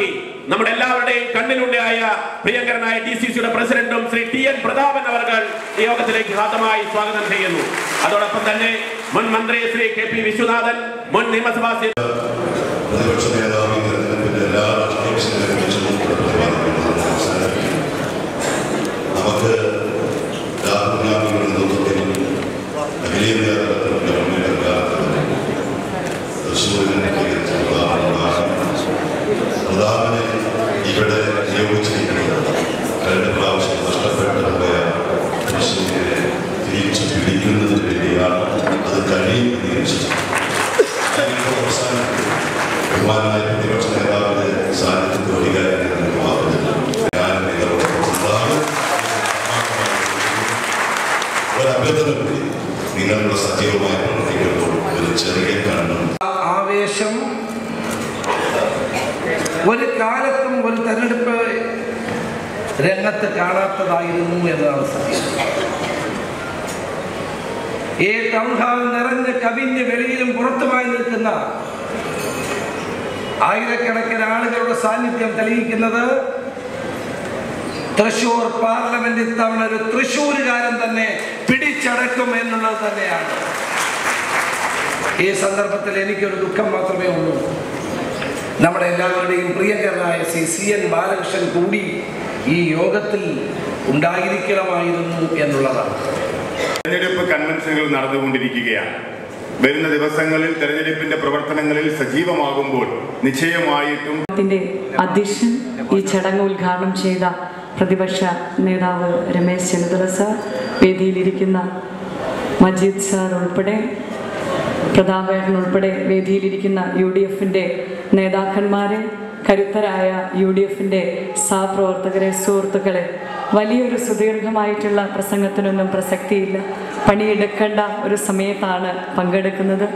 സ്ഥാനാർത്ഥി നമ്മുടെ എല്ലാവരുടെയും കണ്ണിലുണ്ടായ പ്രിയങ്കരനായ ഡി സി സിയുടെ പ്രസിഡന്റും ശ്രീ ടി എൻ പ്രതാപൻ അവർകൾ യോഗത്തിലേക്ക് ഹാതമായി സ്വാഗതം ചെയ്യുന്നു. അതോടൊപ്പം തന്നെ മുൻ മന്ത്രി ശ്രീ കെ പി വിശ്വനാഥൻ മുൻ നിയമസഭാ പ്രതിപക്ഷ എല്ലാ തിരിച്ചു പിടിക്കുന്നതിന് വേണ്ടിയാണ് അത് കഴിയുമെന്ന് ഞാൻ വിശ്വസിക്കുന്നു. അവസാനം ബഹുമാനായ പ്രതിപക്ഷ നേതാവിന്റെ സാന്നിധ്യത്തിൽ ഉണ്ടാകും ഒരു അഭ്യർത്ഥന കൂടി നിങ്ങളുടെ സജീവമായി പ്രവർത്തിക്കുമ്പോൾ ഒരു ചെറിയ കണ്ണും. ആവേശം ഒരു കാലത്തും ഒരു തെരഞ്ഞെടുപ്പ് രംഗത്ത് കാണാത്തതായിരുന്നു എന്നതാണ് സത്യം. ഈ ടൗൺഹാൾ നിറഞ്ഞ് കവിഞ്ഞ് വെളിയിലും പുറത്തുമായി നിൽക്കുന്ന ആയിരക്കണക്കിന് ആളുകളുടെ സാന്നിധ്യം തെളിയിക്കുന്നത് തൃശൂർ പാർലമെന്റ് ഇത്തവണ ഒരു തൃശൂരുകാരൻ തന്നെ പിടിച്ചടക്കും എന്നുള്ളത് തന്നെയാണ്. ഈ സന്ദർഭത്തിൽ എനിക്കൊരു ദുഃഖം മാത്രമേ ഉള്ളൂ. നമ്മുടെ എല്ലാവരുടെയും പ്രിയങ്കരനായ ശ്രീ സി എൻ ബാലകൃഷ്ണൻ കൂടി ഈ യോഗത്തിൽ ഉണ്ടായിരിക്കണമായിരുന്നു എന്നുള്ളതാണ്. തെരഞ്ഞെടുപ്പ് കൺവെൻഷനുകൾ നടന്നുകൊണ്ടിരിക്കുകയാണ്. വരുന്ന ദിവസങ്ങളിൽ തെരഞ്ഞെടുപ്പിന്റെ പ്രവർത്തനങ്ങളിൽ സജീവമാകുമ്പോൾ നിശ്ചയമായിട്ടും അധ്യക്ഷൻ ഈ ചടങ്ങ് ഉദ്ഘാടനം ചെയ്ത പ്രതിപക്ഷ നേതാവ് രമേശ് ചെന്നിത്തല സാർ വേദിയിലിരിക്കുന്ന മജീദ് സാർ ഉൾപ്പെടെ പ്രതാപേട്ടൻ ഉൾപ്പെടെ വേദിയിലിരിക്കുന്ന യു ഡി എഫിന്റെ നേതാക്കന്മാരെ കരുത്തരായ യു ഡി എഫിന്റെ സഹപ്രവർത്തകരെ സുഹൃത്തുക്കളെ വലിയൊരു സുദീർഘമായിട്ടുള്ള പ്രസംഗത്തിനൊന്നും പ്രസക്തിയില്ല. പണിയെടുക്കേണ്ട ഒരു സമയത്താണ് പങ്കെടുക്കുന്നത്.